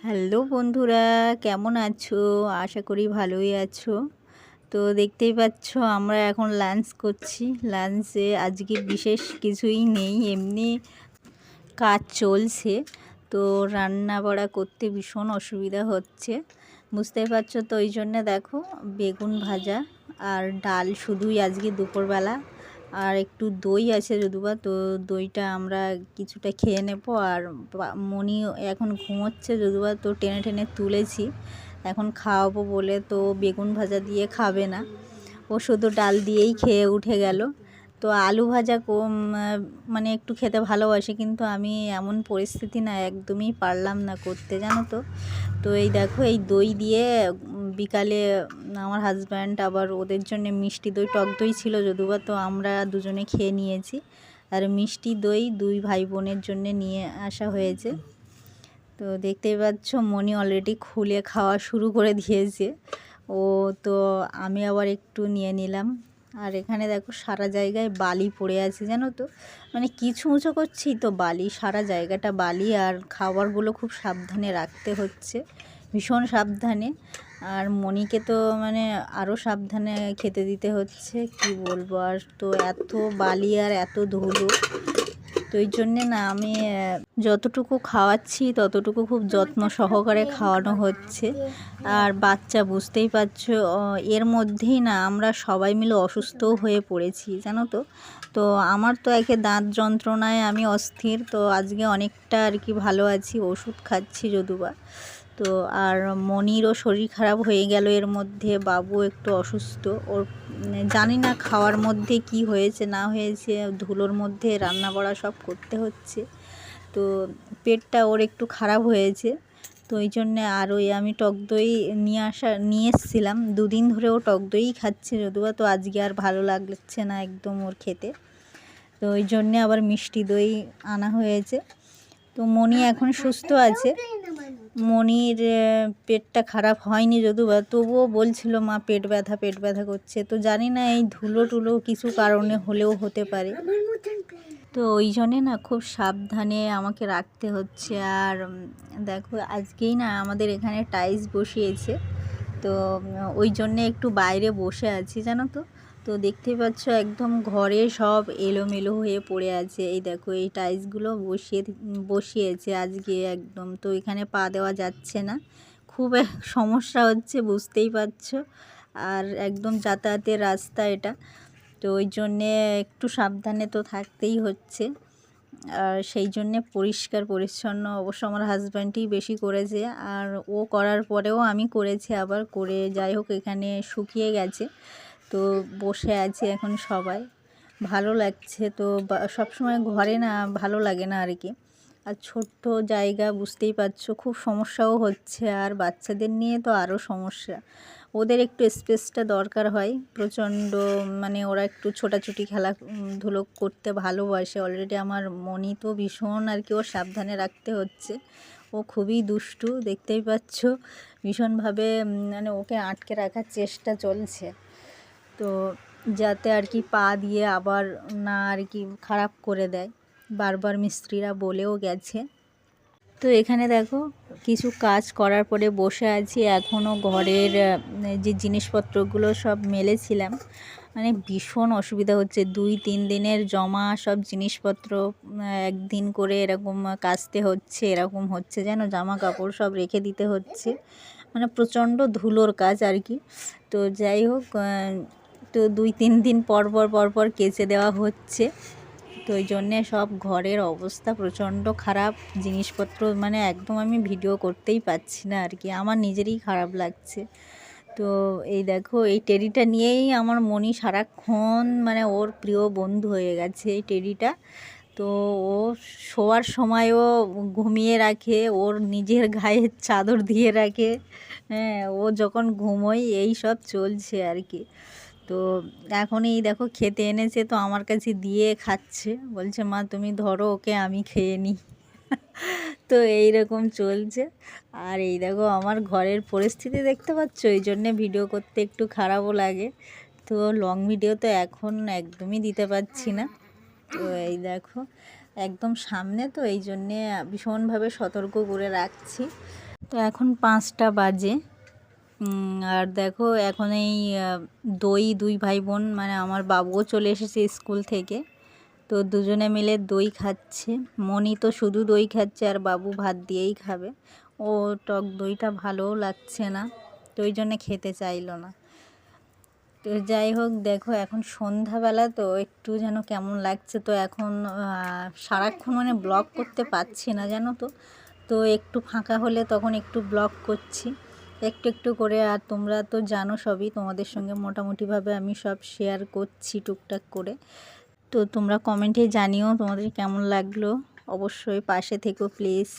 Hello বন্ধুরা, কেমন আছো? আশা করি ভালোই আছো। তো দেখতেই পাচ্ছ, আমরা এখন লাঞ্চ করছি। লাঞ্চে আজকে বিশেষ কিছুই নেই, এমনি কাজ চলছে। তো রান্না বড়া করতে ভীষণ অসুবিধা হচ্ছে। বুঝতেই পারছ তো, ওই জন্যে দেখো, বেগুন ভাজা আর ডাল শুধুই আজকে দুপুরবেলা। আর একটু দই আছে যদুবা, তো দইটা আমরা কিছুটা খেয়ে নেব। আর মনি এখন ঘুমোচ্ছে যদুবা, তো টেনে টেনে তুলেছি। এখন খাওয়াবো বলে তো বেগুন ভাজা দিয়ে খাবে না। ও শুধু ডাল দিয়েই খেয়ে উঠে গেল। তো আলু ভাজা মানে একটু খেতে ভালোবাসি, কিন্তু আমি এমন পরিস্থিতি না একদমই পারলাম না করতে, জানো তো। তো এই দেখো, এই দই দিয়ে বিকালে আমার হাজব্যান্ড আবার ওদের জন্য মিষ্টি দই, টক দই ছিল যদিও তো আমরা দুজনে খেয়ে নিয়েছি। আর মিষ্টি দই দুই ভাই বোনের জন্য নিয়ে আসা হয়েছে। তো দেখতেই পাচ্ছ, মনি অলরেডি খুলে খাওয়া শুরু করে দিয়েছে। ও, তো আমি আবার একটু নিয়ে নিলাম। আর এখানে দেখো সারা জায়গায় বালি পড়ে আছে, জানো তো? মানে কিছু উঁচু করছি তো বালি, সারা জায়গাটা বালি আর খাবারগুলো খুব সাবধানে রাখতে হচ্ছে, ভীষণ সাবধানে। আর মণিকে তো মানে আরও সাবধানে খেতে দিতে হচ্ছে, কি বলব? আর তো এত বালি আর এত ধুলো। তো এই জন্যে না আমি যতটুকু খাওয়াচ্ছি ততটুকু খুব যত্ন সহকারে খাওয়ানো হচ্ছে। আর বাচ্চা বুঝতেই পারছ এর মধ্যেই না আমরা সবাই মিলে অসুস্থও হয়ে পড়েছি, জানো তো? তো আমার তো একে দাঁত যন্ত্রণায় আমি অস্থির, তো আজকে অনেকটা আর কি ভালো আছি, ওষুধ খাচ্ছি যদুবা। তো আর মনিরও শরীর খারাপ হয়ে গেল এর মধ্যে, বাবু একটু অসুস্থ, ওর জানি না খাওয়ার মধ্যে কি হয়েছে, না হয়েছে, ধুলোর মধ্যে রান্না বাড়া সব করতে হচ্ছে। তো পেটটা ওর একটু খারাপ হয়েছে, তো ওই জন্যে আর ওই আমি টক দই নিয়ে আসা, নিয়ে এসেছিলাম। দুদিন ধরে ও টক দইই খাচ্ছে যদিও, তো আজকে আর ভালো লাগছে না একদম ওর খেতে। তো ওই জন্যে আবার মিষ্টি দই আনা হয়েছে। তো মনি এখন সুস্থ আছে। মনির পেটটা খারাপ হয়নি যদিও তবুও বলছিল, মা, পেট ব্যথা পেট ব্যথা করছে। তো জানি না এই ধুলো টুলো কিছু কারণে হলেও হতে পারে। তো ওই জন্যে না খুব সাবধানে আমাকে রাখতে হচ্ছে। আর দেখো, আজকেই না আমাদের এখানে টাইলস বসিয়েছে। তো ওই জন্যে একটু বাইরে বসে আছি, জানো তো? তো দেখতেই পাচ্ছ একদম ঘরে সব এলোমেলো হয়ে পড়ে আছে। এই দেখো, এই টাইলসগুলো বসিয়ে বসিয়েছে আজকে একদম। তো এখানে পা দেওয়া যাচ্ছে না। খুব সমস্যা হচ্ছে, বুঝতেই পারছ। আর একদম যাতায়াতের রাস্তা এটা। তো ওই জন্যে একটু সাবধানে তো থাকতেই হচ্ছে। আর সেই জন্যে পরিষ্কার, পরিচ্ছন্ন অবশ্য আমার হাজব্যান্ডই বেশি করেছে। আর ও করার পরেও আমি করেছি আবার, করে যাই হোক এখানে শুকিয়ে গেছে। তো বসে আছি এখন সবাই। ভালো লাগছে তো সবসময় ঘরে না ভালো লাগে না আর কি আর ছোট্ট জায়গা বুঝতেই পারছ, খুব সমস্যাও হচ্ছে। আর বাচ্চাদের নিয়ে তো আরও সমস্যা। ওদের একটু স্পেসটা দরকার হয়। প্রচণ্ড মানে ওরা একটু ছোটাছুটি, খেলাধুলো করতে ভালোবাসে। অলরেডি আমার মনি তো ভীষণ আর কি ও সাবধানে রাখতে হচ্ছে। ও খুবই দুষ্টু, দেখতেই পাচ্ছ। ভীষণভাবে মানে ওকে আটকে রাখার চেষ্টা চলছে। তো যাতে আর কি পা দিয়ে আবার না আর কি খারাপ করে দেয়। বারবার মিস্ত্রিরা বলেও গেছে। তো এখানে দেখো কিছু কাজ করার পরে বসে আছি। এখনও ঘরের যে জিনিসপত্রগুলো সব মেলেছিলাম মানে ভীষণ অসুবিধা হচ্ছে। দুই, তিন দিনের জমা সব জিনিসপত্র একদিন করে এরকম কাচতে হচ্ছে, এরকম হচ্ছে, যেন জামা কাপড় সব রেখে দিতে হচ্ছে। মানে প্রচণ্ড ধুলোর কাজ আর কি। তো যাই হোক তো দুই, তিন দিন পর পর পর পর কেচে দেওয়া হচ্ছে। তো ওই জন্যে সব ঘরের অবস্থা প্রচণ্ড খারাপ। জিনিসপত্র মানে একদম আমি ভিডিও করতেই পাচ্ছি না আর কি। আমার নিজেরই খারাপ লাগছে। তো এই দেখো, এই টেডিটা নিয়েই আমার মনি সারাক্ষণ মানে ওর প্রিয় বন্ধু হয়ে গেছে এই টেডিটা। তো ও শোয়ার সময়ও ঘুমিয়ে রাখে, ওর নিজের গায়ে চাদর দিয়ে রাখে। হ্যাঁ ও যখন ঘুমোয় এই সব চলছে আর কি। তো এখন এই দেখো খেতে এনেছে তো আমার কাছে দিয়ে খাচ্ছে। বলছে, মা, তুমি ধরো, ওকে আমি খেয়ে নিই। তো এই রকম চলছে। আর এই দেখো আমার ঘরের পরিস্থিতি দেখতে পাচ্ছ? এই জন্যে ভিডিও করতে একটু খারাপও লাগে। তো লং ভিডিও তো এখন একদমই দিতে পারছি না। তো এই দেখো, একদম সামনে তো এই জন্যে ভীষণভাবে সতর্ক করে রাখছি। তো এখন পাঁচটা বাজে। আর দেখো, এখন এই দই দুই ভাই বোন মানে আমার বাবুও চলে এসেছে স্কুল থেকে। তো দুজনে মিলে দই খাচ্ছে। মনি তো শুধু দই খাচ্ছে, আর বাবু ভাত দিয়েই খাবে। ও টক দইটা ভালোও লাগছে না, তো ওই জন্যে খেতে চাইলো না। তো যাই হোক, দেখো, এখন সন্ধ্যাবেলা, তো একটু যেন কেমন লাগছে। তো এখন সারাক্ষণ মানে ব্লগ করতে পারছি না, জানো তো? তো একটু ফাঁকা হলে তখন একটু ব্লগ করছি। একটু একটু করে, আর তোমরা তো জানো সবই, তোমাদের সঙ্গে মোটামুটিভাবে আমি সব শেয়ার করছি টুকটাক করে। তো তোমরা কমেন্টে জানিও তোমাদের কেমন লাগল। অবশ্যই পাশে থেকো প্লিজ